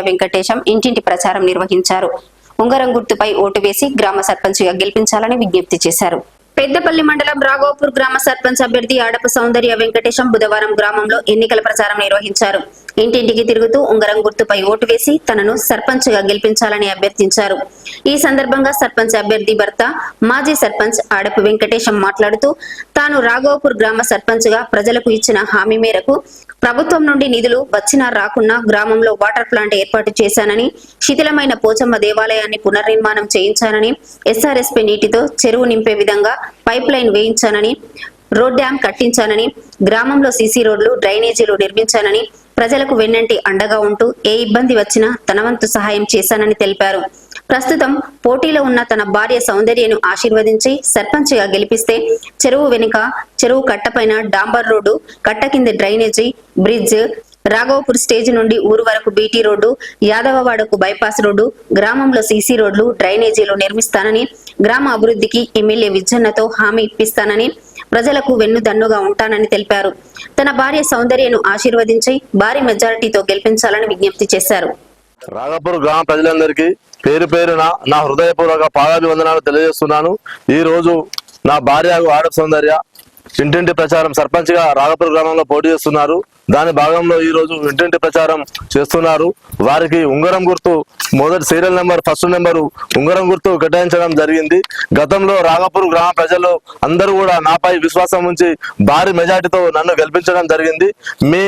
వెంకటేశం ఇంటింటి ప్రచారం నిర్వహించారు. ఉంగరం గుర్తుపై ఓటు వేసి గ్రామ సర్పంచ్గా గెలిపించాలని విజ్ఞప్తి చేశారు. పెద్దపల్లి మండలం రాఘోపూర్ గ్రామ సర్పంచ్ అభ్యర్థి ఆడప సౌందర్య వెంకటేశం బుధవారం గ్రామంలో ఎన్నికల ప్రచారం నిర్వహించారు. ఇంటింటికి తిరుగుతూ ఉంగరం గుర్తుపై ఓటు వేసి తనను సర్పంచ్గా గెలిపించాలని అభ్యర్థించారు. ఈ సందర్భంగా సర్పంచ్ అభ్యర్థి భర్త మాజీ సర్పంచ్ ఆడపు వెంకటేశం మాట్లాడుతూ తాను రాఘోపూర్ గ్రామ సర్పంచ్గా ప్రజలకు ఇచ్చిన హామీ మేరకు ప్రభుత్వం నుండి నిధులు వచ్చినా రాకున్నా గ్రామంలో వాటర్ ప్లాంట్ ఏర్పాటు చేశానని శిథిలమైన పోచమ్మ దేవాలయాన్ని పునర్నిర్మాణం చేయించానని ఎస్ఆర్ఎస్పీ నీటితో చెరువు నింపే విధంగా పైప్ లైన్ వేయించానని రోడ్ డ్యాం కట్టించానని గ్రామంలో సీసీ రోడ్లు డ్రైనేజీలు నిర్మించానని ప్రజలకు వెన్నంటి అండగా ఉంటూ ఏ ఇబ్బంది వచ్చినా తన వంతు సహాయం చేశానని తెలిపారు. ప్రస్తుతం పోటీలో ఉన్న తన భార్య సౌందర్యను ఆశీర్వదించి సర్పంచ్గా గెలిపిస్తే చెరువు వెనుక చెరువు కట్టపైన డాంబర్ రోడ్డు కట్ట కింద డ్రైనేజీ బ్రిడ్జ్ రాఘవపూర్ స్టేజ్ నుండి ఊరు వరకు బీటీ రోడ్డు యాదవవాడకు బైపాస్ రోడ్డు గ్రామంలో సీసీ రోడ్లు డ్రైనేజీలు నిర్మిస్తానని గ్రామ అభివృద్ధికి ఎమ్మెల్యే విజన్నతో హామీ ఇప్పిస్తానని ప్రజలకు వెన్నుదన్నుగా ఉంటానని తెలిపారు. తన భార్య సౌందర్యను ఆశీర్వదించి భారీ మెజారిటీతో గెలిపించాలని విజ్ఞప్తి చేశారు. రాఘపూర్ గ్రామ ప్రజలందరికీ పేరు పేరున నా హృదయపూర్వక పాదాభివందనాలు తెలియజేస్తున్నాను. ఈ రోజు నా భార్య ఆడ సౌందర్య ఇంటింటి ప్రచారం సర్పంచ్గా రాఘపూర్ గ్రామంలో పోటీ చేస్తున్నారు. దాని భాగంలో ఈ రోజు ఇంటింటి ప్రచారం చేస్తున్నారు. వారికి ఉంగరం గుర్తు మొదటి సీరియల్ నెంబర్ ఫస్ట్ నెంబరు ఉంగరం గుర్తు కేటాయించడం జరిగింది. గతంలో రాగపూర్ గ్రామ ప్రజలు అందరూ కూడా నాపై విశ్వాసం ఉంచి భారీ మెజార్టీతో నన్ను గెలిపించడం జరిగింది. మీ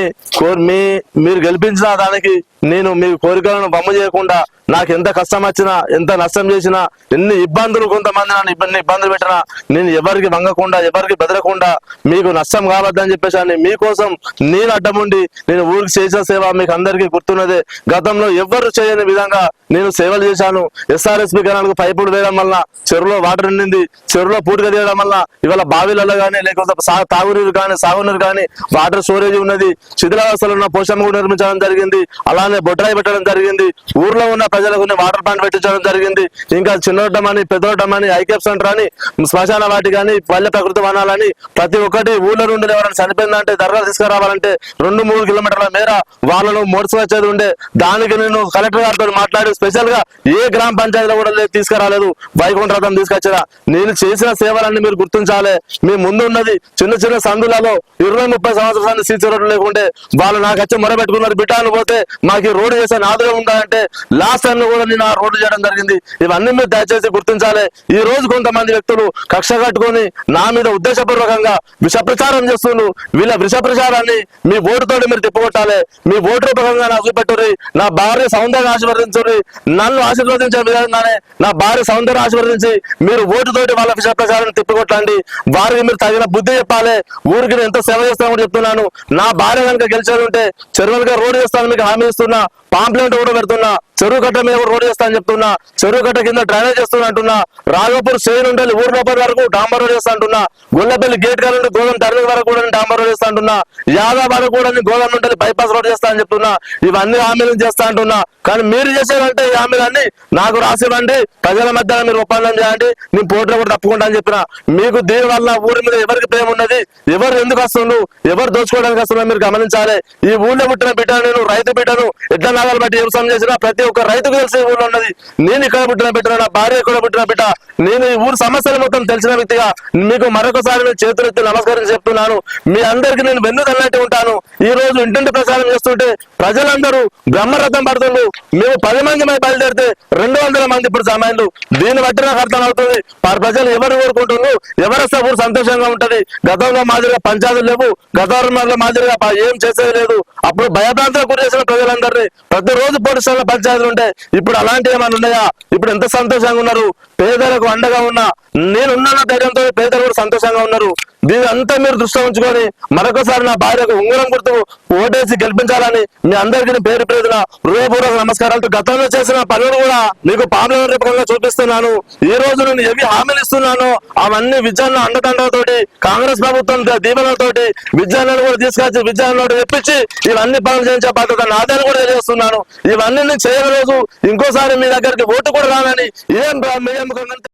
మీ మీరు గెలిపించిన దానికి నేను మీ కోరికలను బమ్ము చేయకుండా నాకు ఎంత కష్టం వచ్చినా ఎంత నష్టం చేసినా ఎన్ని ఇబ్బందులు కొంతమంది నన్ను ఇబ్బంది ఇబ్బందులు పెట్టినా నేను ఎవరికి వంగకుండా ఎవరికి బెదరకుండా మీకు నష్టం కావద్దని చెప్పేసి మీకోసం నేను అడ్డముండి నేను ఊరికి చేసిన సేవ మీకు అందరికీ గుర్తున్నదే. గతంలో ఎవ్వరు చేయని విధంగా నేను సేవలు చేశాను. ఎస్ఆర్ఎస్పి కెనాల్కు పైపులు వేయడం వల్ల చెరువులో వాటర్ నిండింది. చెరువులో పూటగా తీయడం వల్ల ఇవాళ బావిలలో కానీ లేకపోతే తాగునీరు కానీ సాగునీరు కానీ వాటర్ స్టోరేజ్ ఉన్నది. శిథిలావస్థలు ఉన్న పోషణ కూడా నిర్మించడం జరిగింది. అలానే బొడ్రాయి పెట్టడం జరిగింది. ఊర్లో ఉన్న ప్రజలకు వాటర్ ప్లాంట్ పెట్టించడం జరిగింది. ఇంకా చిన్నోటం అని పెద్దోటం అని ఐకేప్ సెంటర్ అని శ్మశాన వాటి కానీ పల్లె ప్రకృతి వనాలని ప్రతి ఒక్కటి ఊళ్ళో నుండి ఎవరైనా చనిపోయిందంటే దర్గా తీసుకురావాలంటే రెండు మూడు కిలోమీటర్ల మేర వాళ్ళను మోడ్స్ వచ్చేది ఉండే. దానికి నేను కలెక్టర్ గారితో మాట్లాడి స్పెషల్గా ఏ గ్రామ పంచాయతీలో కూడా లేదు తీసుకురాలేదు. వైకుంఠ రథం తీసుకొచ్చినా. నేను చేసిన సేవలన్నీ మీరు గుర్తించాలి. మీ ముందు ఉన్నది చిన్న చిన్న సందులలో ఇరవై ముప్పై సంవత్సరాలు సీసీ రోడ్లు లేకుంటే వాళ్ళు నాకు వచ్చి మొరబెట్టుకున్నారు. బిట్టాను పోతే మాకు ఈ రోడ్డు చేసే నాదుగా ఉండాలంటే లాస్ట్ టైం కూడా నేను ఆ రోడ్డు చేయడం జరిగింది. ఇవన్నీ మీరు దయచేసి గుర్తించాలి. ఈ రోజు కొంతమంది వ్యక్తులు కక్ష కట్టుకొని నా మీద ఉద్దేశపూర్వకంగా విష ప్రచారం చేస్తున్నారు వీళ్ళ విష ప్రచారాన్ని మీ ఓటుతోటి మీరు తిప్పగొట్టాలి. మీ ఓటు రూపకంగా నాకు చూపెట్టుర్రి నా భార్య సౌందర్యం ఆశీర్వదించుర్రి. నన్ను ఆశీర్వదించిన విధంగానే నా భార్య సౌందర్యం ఆశీర్వదించి మీరు ఓటుతోటి వాళ్ళ విషయ ప్రచారం తిప్పికొట్టండి వారికి మీరు తగిన బుద్ధి చెప్పాలి. ఊరికి నేను ఎంతో సేవ చేస్తామని చెప్తున్నాను. నా భార్య కనుక గెలిచేది ఉంటే చెరువులుగా రోడ్డు చేస్తాను మీకు హామీ ఇస్తున్నా. పాంప్లెంట్ కూడా పెడుతున్నా. చెరువు కట్ట మీద కూడా రోడ్ చేస్తా అని చెప్తున్నా. చెరువు కట్ట కింద డ్రైనేజ్ చేస్తున్నా అంటున్నా. రాఘపూర్ సేన్ ఉండాలి ఊరు లోపల వరకు డాంబర్ రోడ్ చేస్తా అంటున్నా. గుల్లపల్లి గేట్ కాడ నుండి గోదాం టర్నింగ్ వరకు కూడా డాంబర్ రోడ్ చేస్తా అంటున్నా. యాదాబాద్ వరకు కూడా గోదాం నుండి బైపాస్ రోడ్ చేస్తా అని చెప్తున్నా. ఇవన్నీ హామీలు చేస్తా అంటున్నా. కానీ మీరు చేసేదంటే ఈ హామీలన్నీ నాకు రాసివ్వండి. ప్రజల మధ్య మీరు ఒప్పందం చేయండి. నేను పోటీలో కూడా తప్పుకుంటా అని చెప్పిన. మీకు దీని వల్ల ఊరి మీద ఎవరికి ప్రేమ ఉన్నది? ఎవరు ఎందుకు వస్తుండ్రు? ఎవరు దోచుకోవడానికి వస్తున్నారు మీరు గమనించాలి. ఈ ఊళ్ళో పుట్టిన బిడ్డ నేను రైతు బిడ్డను ఎడ్ల నాగాలు బట్టి వ్యవసాయం చేసినా ప్రతి ఒక రైతుకు తెలిసి ఊళ్ళో ఉన్నది. నేను ఇక్కడ పుట్టిన బిడ్డ నా భార్య ఇక్కడ పుట్టిన బిడ్డ. నేను ఈ ఊరు సమస్యలు మొత్తం తెలిసిన వ్యక్తిగా మీకు మరొకసారి నేను చేతులెత్తి నమస్కారం చెప్తున్నాను. మీ అందరికి నేను వెన్ను ఉంటాను. ఈ రోజు ఇంటింటి ప్రచారం చేస్తుంటే ప్రజలందరూ బ్రహ్మరథం పడుతుండ్రు. మేము పది మంది మై బయలుదేరితే రెండు వందల మంది ఇప్పుడు సమయంలో దీన్ని బట్టి నాకు అర్థం అవుతుంది. వారి ప్రజలు ఎవరు కోరుకుంటున్నారు ఎవరొస్తే ఊరు సంతోషంగా ఉంటది. గతంలో మాదిరిగా పంచాయతీలు లేవు. గతంలో మాదిరిగా ఏం చేసేది లేదు. అప్పుడు భయభ్రాంతులకు గురి చేసిన ప్రజలందరినీ ప్రతిరోజు పోలీస్ పంచాయతీ పంచాయతీలు ఉంటాయి ఇప్పుడు అలాంటి ఏమైనా ఉన్నాయా? ఇప్పుడు ఎంత సంతోషంగా ఉన్నారు? పేదలకు అండగా ఉన్నా నేనున్న ధైర్యంతో పేదలు కూడా సంతోషంగా ఉన్నారు. దీని అంతా మీరు దృష్టిలో ఉంచుకొని మరొకసారి నా భార్యకు ఉంగరం గుర్తు ఓటేసి గెలిపించాలని మీ అందరికీ పేరు పేరున హృదయపూర్వక నమస్కారాలు గతంలో చేసిన పనులు కూడా మీకు పాపులర్ రూపంలో చూపిస్తున్నాను. ఈ రోజు నేను ఏవి హామీలు ఇస్తున్నానో అవన్నీ విజయాన్ని అండదండలతోటి కాంగ్రెస్ ప్రభుత్వం ద- దీవెనలతోటి కూడా తీసుకొచ్చి విద్యాలను తెప్పించి ఇవన్నీ పనులు చేయించే బాధ్యత నాదని కూడా తెలియజేస్తున్నాను. ఇవన్నీ చేయని రోజు ఇంకోసారి మీ దగ్గరికి ఓటు కూడా రానని ఏం మీ ఎన్నుకోనంటే